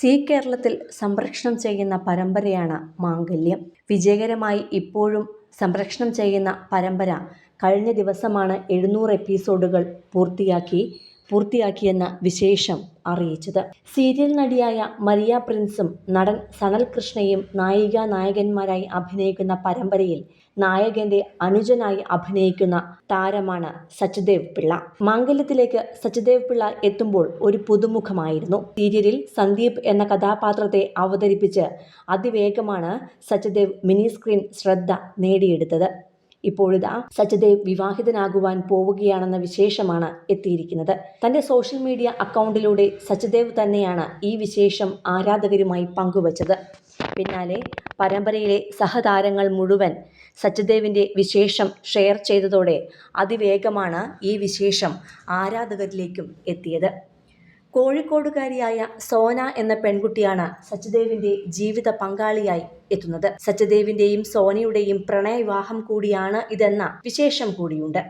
C കേരളത്തിൽ സംരക്ഷണം ചെയ്യുന്ന പരമ്പരയാണ് മാംഗല്യം. വിജയകരമായി ഇപ്പോഴും സംരക്ഷണം ചെയ്യുന്ന പരമ്പര കഴിഞ്ഞ ദിവസമാണ് എഴുന്നൂറ് എപ്പിസോഡുകൾ പൂർത്തിയാക്കി. പൂർത്തിയാക്കിയെന്ന വിശേഷം അറിയിച്ചത്. സീരിയൽ നടിയായ മരിയ പ്രിൻസും നടൻ സനൽ കൃഷ്ണയും നായിക നായകന്മാരായി അഭിനയിക്കുന്ന പരമ്പരയിൽ നായകന്റെ അനുജനായി അഭിനയിക്കുന്ന താരമാണ് സച്ചദേവ് പിള്ള. മാംഗല്യത്തിലേക്ക് സച്ചദേവ് പിള്ള എത്തുമ്പോൾ ഒരു പുതുമുഖമായിരുന്നു. സീരിയലിൽ സന്ദീപ് എന്ന കഥാപാത്രത്തെ അവതരിപ്പിച്ച് അതിവേഗമാണ് സച്ചദേവ് മിനി സ്ക്രീൻ ശ്രദ്ധ നേടിയെടുത്തത്. ഇപ്പോഴിതാ സച്ചദേവ് വിവാഹിതനാകുവാൻ പോവുകയാണെന്ന വിശേഷമാണ് എത്തിയിരിക്കുന്നത്. തന്റെ സോഷ്യൽ മീഡിയ അക്കൗണ്ടിലൂടെ സച്ചദേവ് തന്നെയാണ് ഈ വിശേഷം ആരാധകരുമായി പങ്കുവച്ചത്. പിന്നാലെ പരമ്പരയിലെ സഹതാരങ്ങൾ മുഴുവൻ സച്ചദേവിന്റെ വിശേഷം ഷെയർ ചെയ്തതോടെ അതിവേഗമാണ് ഈ വിശേഷം ആരാധകരിലേക്കും എത്തിയത്. കോഴിക്കോടുകാരിയായ സോന എന്ന പെൺകുട്ടിയാണ് സച്ചിദേവിന്റെ ജീവിത പങ്കാളിയായി എത്തുന്നത്. സച്ചിദേവിന്റെയും സോനയുടെയും പ്രണയവിവാഹം കൂടിയാണ് ഇതെന്ന വിശേഷം കൂടിയുണ്ട്.